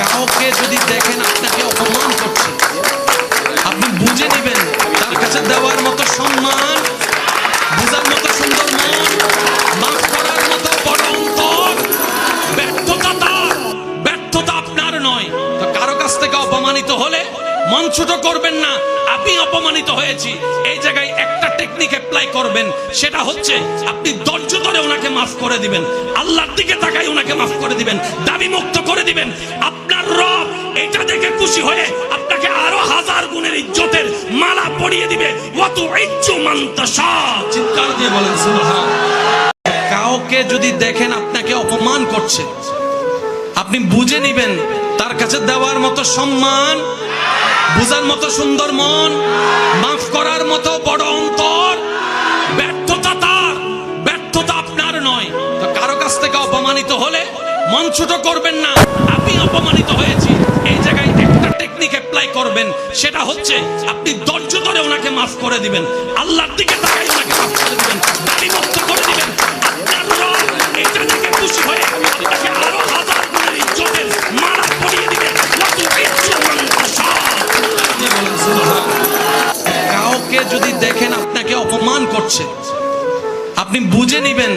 কাউকে যদি দেখেন, আপনাকে অপমান করছে। আপনি বুঝে নেবেন, তার কাছে দেওয়ার মতো সম্মান, বোঝার মতো সুন্দর মন, মাফ করার মতো বড় অন্তর ব্যর্থতা তার, ব্যর্থতা আপনার নয়। তো কারও কাছ থেকে অপমানিত হলে মন ছোট করবেন না, আপনি অপমানিত হয়েছি। এই জায়গায় একটা টেকনিক অ্যাপ্লাই করবেন, সেটা হচ্ছে আপনি ধৈর্য ধরে ওনাকে মাফ করে দিবেন। আল্লাহর দিকে তাকাই ওনাকে মাফ করে দিবেন, দাবি মুক্ত করে দিবেন। আপনার রব এটা দেখে খুশি হয়ে আপনাকে আরও হাজার গুণের ইজ্জতের মালা পরিয়ে দিবে। অত ইচ্ছু মান্তাসা চিৎকার দিয়ে বলেন সুবহান কাউকে যদি দেখেন আপনাকে অপমান করছে, আপনি বুঝে নেবেন তার কাছে দেওয়ার মতো সম্মান, বুঝার মতো সুন্দর মন, মাফ করার মতো কাছ থেকে অপমানিত হলে মন ছোট করবেন না। আপনি অপমানিত হয়েছি। এই জায়গায় একটা টেকনিক অ্যাপ্লাই করবেন। সেটা হচ্ছে আপনি ধৈর্য ধরে ওনাকে মাফ করে দিবেন। আল্লাহর দিকে তাকাই ওনাকে মাফ করে দিবেন। যদি দেখেন আপনাকে অপমান করছে, আপনি বুঝে নেবেন